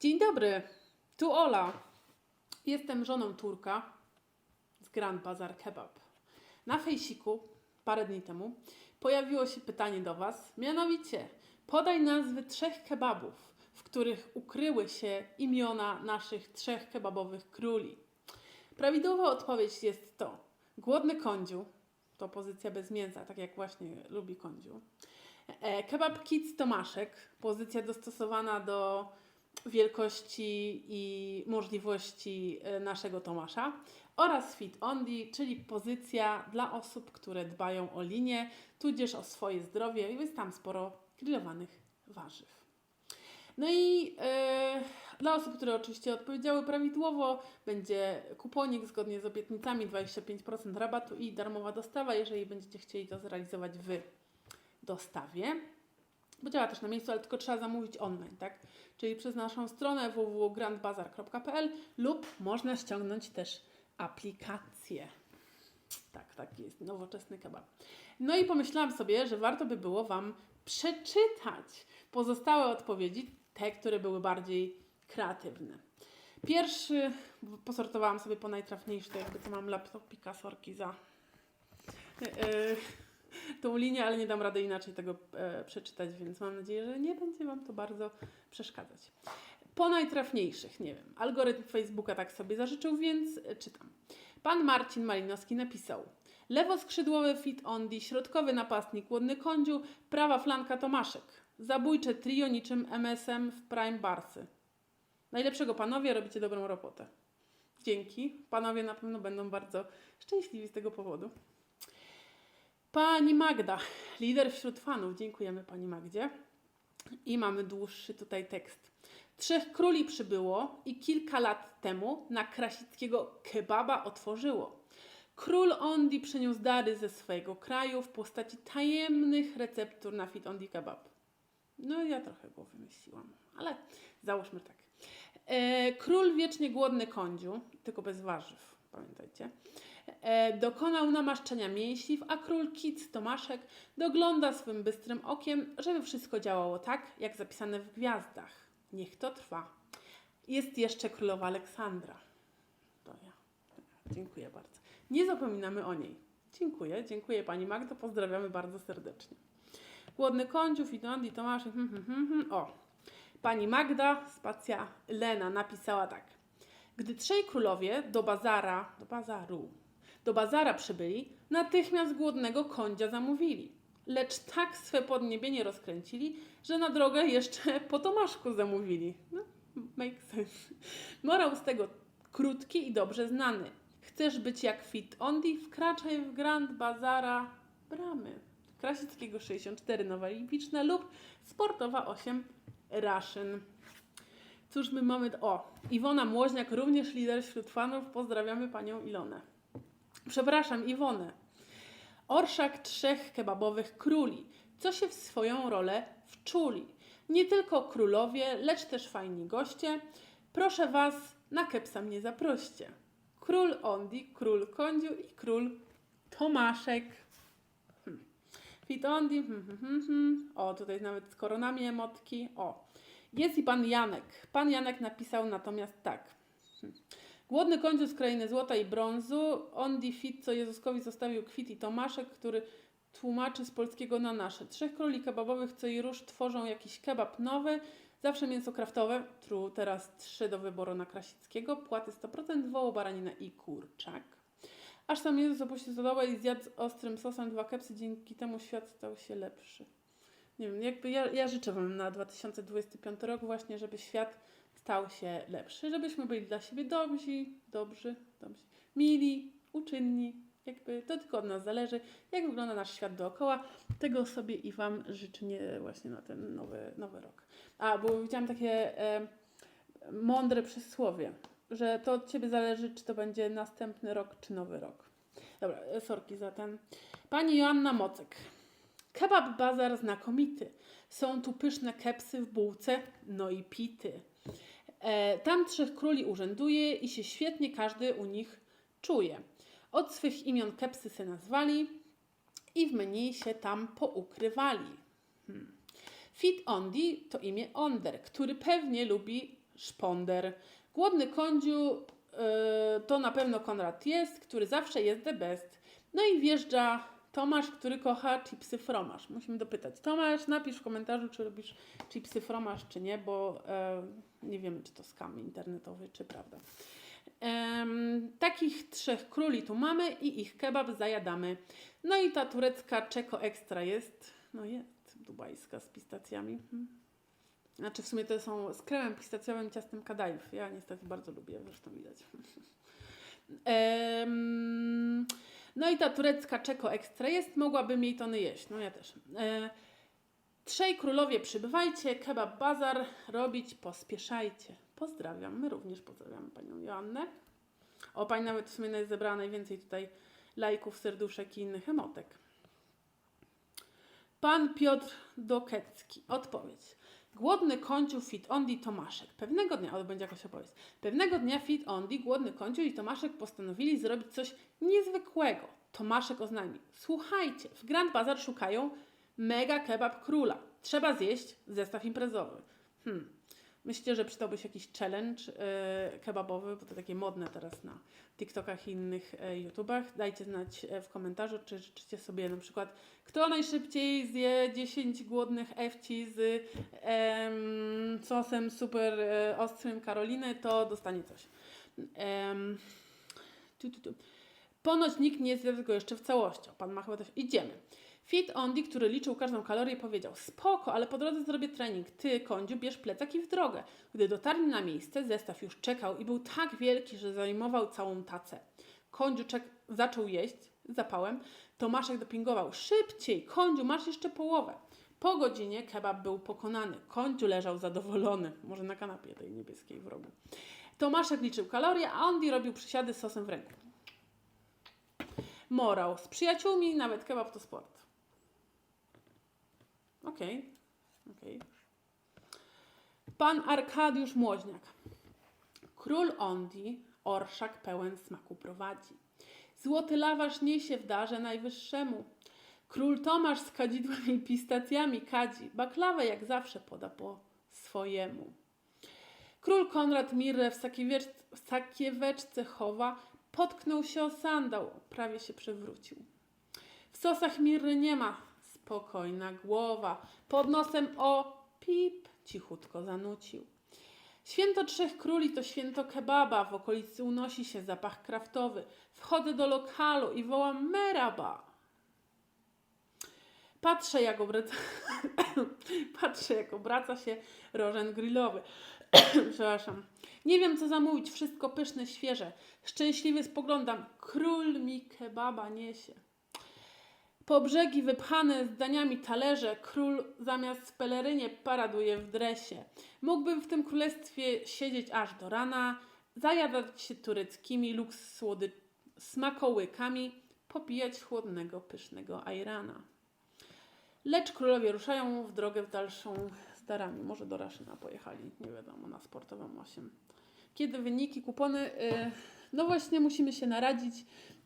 Dzień dobry, tu Ola. Jestem żoną Turka z Grand Bazar Kebab. Na fejsiku parę dni temu pojawiło się pytanie do Was, mianowicie podaj nazwy trzech kebabów, w których ukryły się imiona naszych trzech kebabowych króli. Prawidłowa odpowiedź jest to głodny kądziu, to pozycja bez mięsa, tak jak właśnie lubi kądziu. E, Kebab Kids Tomaszek, pozycja dostosowana do wielkości i możliwości e, naszego Tomasza oraz Fit Only, czyli pozycja dla osób, które dbają o linię, tudzież o swoje zdrowie. Jest tam sporo grillowanych warzyw. No i e, dla osób, które oczywiście odpowiedziały prawidłowo, będzie kuponik zgodnie z obietnicami 25% rabatu i darmowa dostawa, jeżeli będziecie chcieli to zrealizować w dostawie. Bo działa też na miejscu, ale tylko trzeba zamówić online, tak? Czyli przez naszą stronę www.grandbazar.pl lub można ściągnąć też aplikację. Tak, taki jest nowoczesny kebab. No i pomyślałam sobie, że warto by było Wam przeczytać pozostałe odpowiedzi, te, które były bardziej kreatywne. Pierwszy, posortowałam sobie po najtrafniejszy, to jakby to mam laptopika, sorki za yy, tą linię, ale nie dam rady inaczej tego e, przeczytać, więc mam nadzieję, że nie będzie Wam to bardzo przeszkadzać. Po najtrafniejszych, nie wiem, algorytm Facebooka tak sobie zażyczył, więc e, czytam. Pan Marcin Malinowski napisał Lewoskrzydłowy Fit Ondi, środkowy napastnik Łodny Kądziu, prawa flanka Tomaszek. Zabójcze trio niczym MSM w Prime Barsy. Najlepszego panowie, robicie dobrą robotę. Dzięki. Panowie na pewno będą bardzo szczęśliwi z tego powodu. Pani Magda, lider wśród fanów. Dziękujemy Pani Magdzie. I mamy dłuższy tutaj tekst. Trzech króli przybyło i kilka lat temu na Krasickiego kebaba otworzyło. Król Ondi przyniósł dary ze swojego kraju w postaci tajemnych receptur na fit Ondi kebab. No ja trochę go wymyśliłam, ale załóżmy tak. E, król wiecznie głodny kądziu, tylko bez warzyw, pamiętajcie. E, dokonał namaszczenia mięśliw, a król Kic Tomaszek dogląda swym bystrym okiem, żeby wszystko działało tak, jak zapisane w gwiazdach. Niech to trwa. Jest jeszcze królowa Aleksandra. To ja. Dziękuję bardzo. Nie zapominamy o niej. Dziękuję, dziękuję Pani Magdo, pozdrawiamy bardzo serdecznie. Głodny kądziów, Idondy, Tomaszek, hmm, hmm, hmm, hmm. o. Pani Magda, spacja Lena napisała tak. Gdy trzej królowie do bazara, do bazaru, do bazara przybyli, natychmiast głodnego kądzia zamówili. Lecz tak swe podniebienie rozkręcili, że na drogę jeszcze po Tomaszku zamówili. No, make sense. Morał z tego krótki i dobrze znany. Chcesz być jak Fit Ondi? Wkraczaj w Grand Bazara bramy. Krasickiego 64 Nowa Lipiczna lub Sportowa 8 Raszyn. Cóż my mamy... O, Iwona Młoźniak, również lider wśród fanów. Pozdrawiamy Panią Ilonę. Przepraszam, Iwonę. Orszak trzech kebabowych króli, co się w swoją rolę wczuli. Nie tylko królowie, lecz też fajni goście. Proszę Was, na kepsa mnie zaproście. Król Ondi, król Kądziu i król Tomaszek. Hmm. Fit Ondi, hmm, hmm, hmm, hmm. o tutaj nawet z koronami emotki. O, jest i pan Janek. Pan Janek napisał natomiast tak. Hmm. Głodny kądziu z krainy złota i brązu, Ondi Fit, co Jezuskowi zostawił kwit i Tomaszek, który tłumaczy z polskiego na nasze. Trzech króli kebabowych, co i róż tworzą jakiś kebab nowy, zawsze mięso kraftowe, tru, teraz trzy do wyboru na Krasickiego, płaty 100%, woło, baranina i kurczak. Aż sam Jezus opuścił stodole i zjadł z ostrym sosem dwa kepsy, dzięki temu świat stał się lepszy. Nie wiem, jakby ja, ja życzę Wam na 2025 rok właśnie, żeby świat stał się lepszy, żebyśmy byli dla siebie dobrzy, dobrzy, dobrzy, mili, uczynni. Jakby to tylko od nas zależy, jak wygląda nasz świat dookoła. Tego sobie i Wam życzę nie właśnie na ten nowy, nowy rok. A, bo widziałam takie e, mądre przysłowie, że to od Ciebie zależy, czy to będzie następny rok, czy nowy rok. Dobra, e, sorki za ten. Pani Joanna Mocek. Kebab bazar znakomity. Są tu pyszne kepsy w bułce, no i pity. E, tam trzech króli urzęduje i się świetnie każdy u nich czuje. Od swych imion kepsy se nazwali i w menu się tam poukrywali. Hmm. Fit Ondi to imię Onder, który pewnie lubi szponder. Głodny kądziu e, to na pewno Konrad jest, który zawsze jest the best. No i wjeżdża Tomasz, który kocha chipsy fromaż. Musimy dopytać. Tomasz, napisz w komentarzu, czy lubisz chipsy fromaż, czy nie, bo e, nie wiemy, czy to skam internetowy, czy prawda. Em, takich trzech króli tu mamy i ich kebab zajadamy. No i ta turecka czeko ekstra jest, no jest, dubajska z pistacjami. Hmm. Znaczy w sumie to są z kremem pistacjowym, ciastem kadajów. Ja niestety bardzo lubię, zresztą widać. no i ta turecka czeko ekstra jest, mogłabym jej tony jeść, no ja też. E, Trzej królowie przybywajcie, kebab bazar robić, pospieszajcie. Pozdrawiam, my również pozdrawiamy Panią Joannę. O, Pani nawet w sumie zebrała najwięcej tutaj lajków, serduszek i innych emotek. Pan Piotr Dokecki. Odpowiedź. Głodny kąciu fit ondi Tomaszek. Pewnego dnia, ale będzie jakaś opowieść. Pewnego dnia fit ondi, głodny kąciu i Tomaszek postanowili zrobić coś niezwykłego. Tomaszek oznajmił. Słuchajcie, w Grand Bazar szukają mega kebab króla. Trzeba zjeść zestaw imprezowy. Hmm. Myślę, że przydałby się jakiś challenge e, kebabowy, bo to takie modne teraz na TikTokach i innych e, YouTubach. Dajcie znać e, w komentarzu, czy życzycie sobie na przykład, kto najszybciej zje 10 głodnych ewci z em, sosem super ostrym Karoliny, to dostanie coś. Em, tu, tu, tu. Ponoć nikt nie zjadł tego jeszcze w całości. Pan ma chyba też. Idziemy. Fit Ondi, który liczył każdą kalorię, powiedział: Spoko, ale po drodze zrobię trening. Ty, kądziu, bierz plecak i w drogę. Gdy dotarli na miejsce, zestaw już czekał i był tak wielki, że zajmował całą tacę. Kądziu zaczął jeść z zapałem. Tomaszek dopingował: Szybciej, kądziu, masz jeszcze połowę. Po godzinie kebab był pokonany. Kądziu leżał zadowolony, może na kanapie tej niebieskiej w rogu. Tomaszek liczył kalorie, a Ondi robił przysiady z sosem w ręku. Morał. Z przyjaciółmi nawet kebab to sport. Okej, okej. Pan Arkadiusz Młoźniak. Król Ondi orszak pełen smaku prowadzi. Złoty lawasz niesie w darze najwyższemu. Król Tomasz z kadzidłem i pistacjami kadzi. Baklawę jak zawsze poda po swojemu. Król Konrad Mirrę w w sakieweczce chowa, potknął się o sandał, prawie się przewrócił. W sosach mirry nie ma, spokojna głowa, pod nosem o pip cichutko zanucił. Święto Trzech Króli to święto kebaba, w okolicy unosi się zapach kraftowy. Wchodzę do lokalu i wołam meraba. Patrzę jak obraca, patrzę jak obraca się rożen grillowy. Przepraszam. Nie wiem, co zamówić. Wszystko pyszne, świeże. Szczęśliwy spoglądam. Król mi kebaba niesie. Po brzegi wypchane z daniami talerze, król zamiast w pelerynie paraduje w dresie. Mógłbym w tym królestwie siedzieć aż do rana, zajadać się tureckimi lub słody smakołykami, popijać chłodnego, pysznego ajrana. Lecz królowie ruszają w drogę w dalszą z darami. Może do Raszyna pojechali, nie wiadomo, na sportową 8. Kiedy wyniki, kupony, y, no właśnie musimy się naradzić,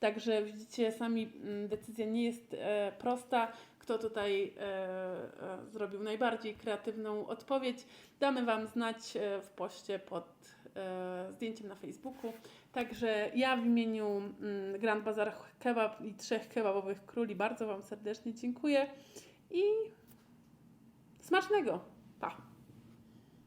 także widzicie, sami mm, decyzja nie jest e, prosta. Kto tutaj e, e, zrobił najbardziej kreatywną odpowiedź, damy Wam znać e, w poście pod e, zdjęciem na Facebooku. Także ja w imieniu mm, Grand Bazar Kebab i trzech kebabowych króli bardzo Wam serdecznie dziękuję i smacznego.